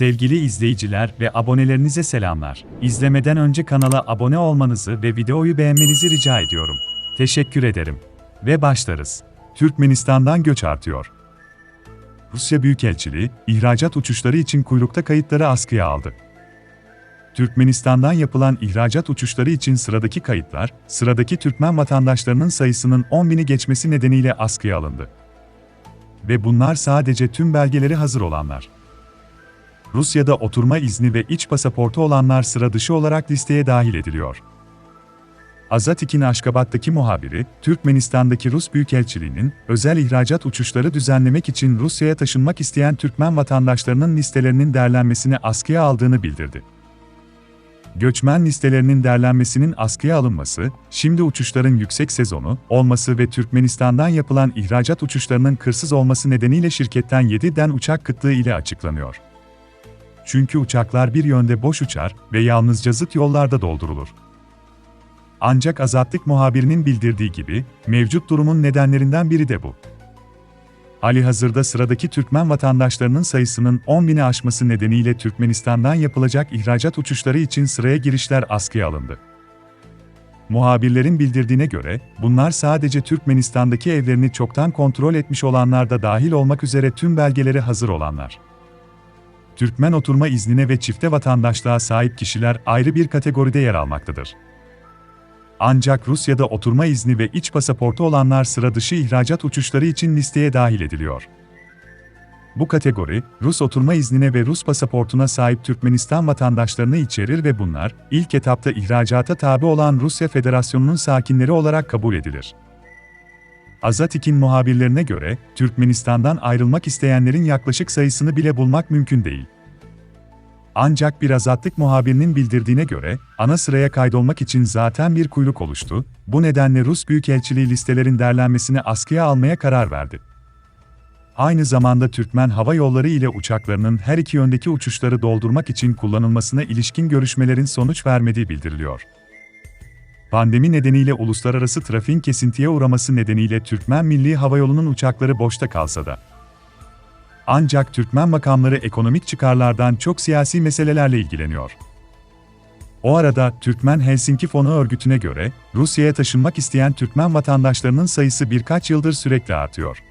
Sevgili izleyiciler ve abonelerinize selamlar. İzlemeden önce kanala abone olmanızı ve videoyu beğenmenizi rica ediyorum. Teşekkür ederim. Ve başlarız. Türkmenistan'dan göç artıyor. Rusya Büyükelçiliği, ihracat uçuşları için kuyrukta kayıtları askıya aldı. Türkmenistan'dan yapılan ihracat uçuşları için sıradaki kayıtlar, sıradaki Türkmen vatandaşlarının sayısının 10 bini geçmesi nedeniyle askıya alındı. Ve bunlar sadece tüm belgeleri hazır olanlar. Rusya'da oturma izni ve iç pasaportu olanlar sıra dışı olarak listeye dahil ediliyor. Azatik'in Aşkabat'taki muhabiri, Türkmenistan'daki Rus Büyükelçiliği'nin özel ihracat uçuşları düzenlemek için Rusya'ya taşınmak isteyen Türkmen vatandaşlarının listelerinin derlenmesini askıya aldığını bildirdi. Göçmen listelerinin derlenmesinin askıya alınması, şimdi uçuşların yüksek sezonu olması ve Türkmenistan'dan yapılan ihracat uçuşlarının kırsız olması nedeniyle şirketten 7'den uçak kıtlığı ile açıklanıyor. Çünkü uçaklar bir yönde boş uçar ve yalnızca zıt yollarda doldurulur. Ancak azatlık muhabirinin bildirdiği gibi, mevcut durumun nedenlerinden biri de bu. Ali hazırda sıradaki Türkmen vatandaşlarının sayısının 10 bini aşması nedeniyle Türkmenistan'dan yapılacak ihracat uçuşları için sıraya girişler askıya alındı. Muhabirlerin bildirdiğine göre, bunlar sadece Türkmenistan'daki evlerini çoktan kontrol etmiş olanlar da dahil olmak üzere tüm belgeleri hazır olanlar. Türkmen oturma iznine ve çifte vatandaşlığa sahip kişiler ayrı bir kategoride yer almaktadır. Ancak Rusya'da oturma izni ve iç pasaportu olanlar sıra dışı ihracat uçuşları için listeye dahil ediliyor. Bu kategori, Rus oturma iznine ve Rus pasaportuna sahip Türkmenistan vatandaşlarını içerir ve bunlar, ilk etapta ihracata tabi olan Rusya Federasyonu'nun sakinleri olarak kabul edilir. Azatik'in muhabirlerine göre, Türkmenistan'dan ayrılmak isteyenlerin yaklaşık sayısını bile bulmak mümkün değil. Ancak bir azatlık muhabirinin bildirdiğine göre, ana sıraya kaydolmak için zaten bir kuyruk oluştu, bu nedenle Rus Büyükelçiliği listelerin derlenmesini askıya almaya karar verdi. Aynı zamanda Türkmen Hava Yolları ile uçaklarının her iki yöndeki uçuşları doldurmak için kullanılmasına ilişkin görüşmelerin sonuç vermediği bildiriliyor. Pandemi nedeniyle uluslararası trafiğin kesintiye uğraması nedeniyle Türkmen Milli Havayolu'nun uçakları boşta kalsa da, ancak Türkmen makamları ekonomik çıkarlardan çok siyasi meselelerle ilgileniyor. O arada Türkmen Helsinki Fonu örgütüne göre Rusya'ya taşınmak isteyen Türkmen vatandaşlarının sayısı birkaç yıldır sürekli artıyor.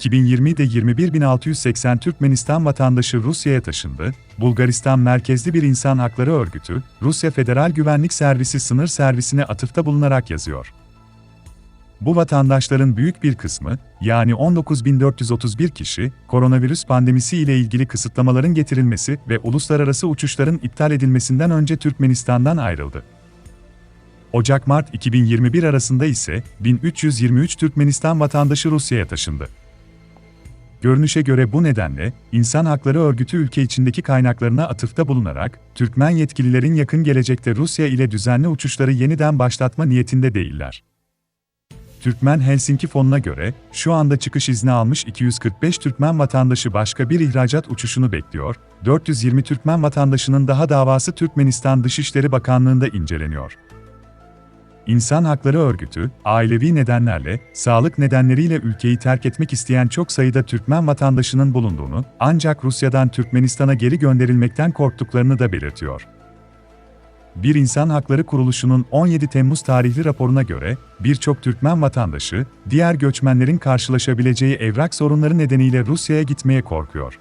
2020'de 21.680 Türkmenistan vatandaşı Rusya'ya taşındı. Bulgaristan merkezli bir insan hakları örgütü, Rusya Federal Güvenlik Servisi sınır servisine atıfta bulunarak yazıyor. Bu vatandaşların büyük bir kısmı, yani 19.431 kişi, koronavirüs pandemisi ile ilgili kısıtlamaların getirilmesi ve uluslararası uçuşların iptal edilmesinden önce Türkmenistan'dan ayrıldı. Ocak-Mart 2021 arasında ise 1323 Türkmenistan vatandaşı Rusya'ya taşındı. Görünüşe göre bu nedenle, İnsan Hakları Örgütü ülke içindeki kaynaklarına atıfta bulunarak, Türkmen yetkililerin yakın gelecekte Rusya ile düzenli uçuşları yeniden başlatma niyetinde değiller. Türkmen Helsinki Fonu'na göre, şu anda çıkış izni almış 245 Türkmen vatandaşı başka bir ihracat uçuşunu bekliyor, 420 Türkmen vatandaşının daha davası Türkmenistan Dışişleri Bakanlığı'nda inceleniyor. İnsan Hakları Örgütü, ailevi nedenlerle, sağlık nedenleriyle ülkeyi terk etmek isteyen çok sayıda Türkmen vatandaşının bulunduğunu, ancak Rusya'dan Türkmenistan'a geri gönderilmekten korktuklarını da belirtiyor. Bir İnsan Hakları Kuruluşu'nun 17 Temmuz tarihli raporuna göre, birçok Türkmen vatandaşı, diğer göçmenlerin karşılaşabileceği evrak sorunları nedeniyle Rusya'ya gitmeye korkuyor.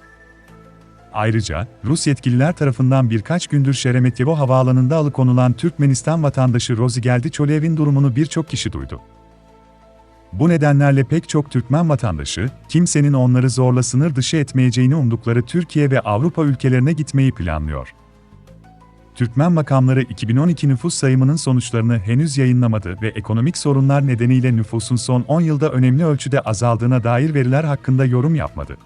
Ayrıca, Rus yetkililer tarafından birkaç gündür Şeremetyevo havaalanında alıkonulan Türkmenistan vatandaşı Rozigeldi Çolev'in durumunu birçok kişi duydu. Bu nedenlerle pek çok Türkmen vatandaşı, kimsenin onları zorla sınır dışı etmeyeceğini umdukları Türkiye ve Avrupa ülkelerine gitmeyi planlıyor. Türkmen makamları 2012 nüfus sayımının sonuçlarını henüz yayınlamadı ve ekonomik sorunlar nedeniyle nüfusun son 10 yılda önemli ölçüde azaldığına dair veriler hakkında yorum yapmadı.